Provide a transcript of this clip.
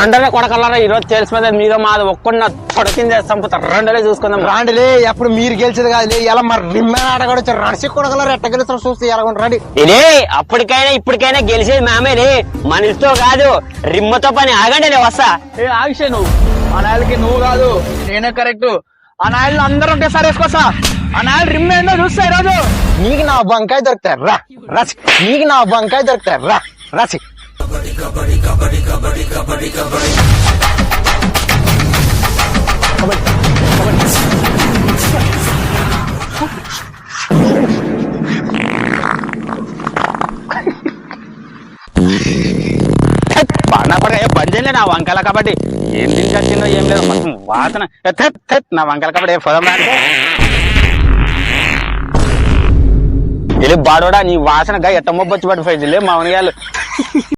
రెండలే కొడకల్లారా ఈ రోజు తెలిసిపోతే మీద మాది ఒక్కడిన తొడకింది చంపుతా. రెండలే చూసుకుందాం. రాండిలే ఎప్పుడు మీరు గెలిచేది కాదులే ఇలా మరి రిమ్మే ఆట కూడా వచ్చారు రడిసి కొడగలరు ఎట్ట గెలుస్తారు చూస్తే ఎలా రండి. ఇదే అప్పటికైనా ఇప్పటికైనా గెలిచేది మేమేనే మనిషితో కాదు రిమ్మతో పని ఆగండి నేను వస్తా. ఏ ఆగిషే నువ్వు. ఆ నాయలకి నువ్వు కాదు నేనే కరెక్ట్. ఆ నాయలు అందరూ ఒకేసారి వేసుకొస్తా ఆ నాయలు రిమ్ ఏందో చూస్తా ఈరోజు నీకు నా బంకాయ దొరుకుతాయి రా. రసి నీకు నా బంకాయ దొరుకుతాయి రా. రసి బాగా బంద్ చేయలే నా వంకాయల కాబట్టి ఏం దీనికి ఏం లేదు మొత్తం వాసన. నా వంకాయల కాబట్టి ఏ ఇది బాడోడా నీ వాసన గా ఎట్ట మొబ్బొచ్చి పడిపోయింది. లే మా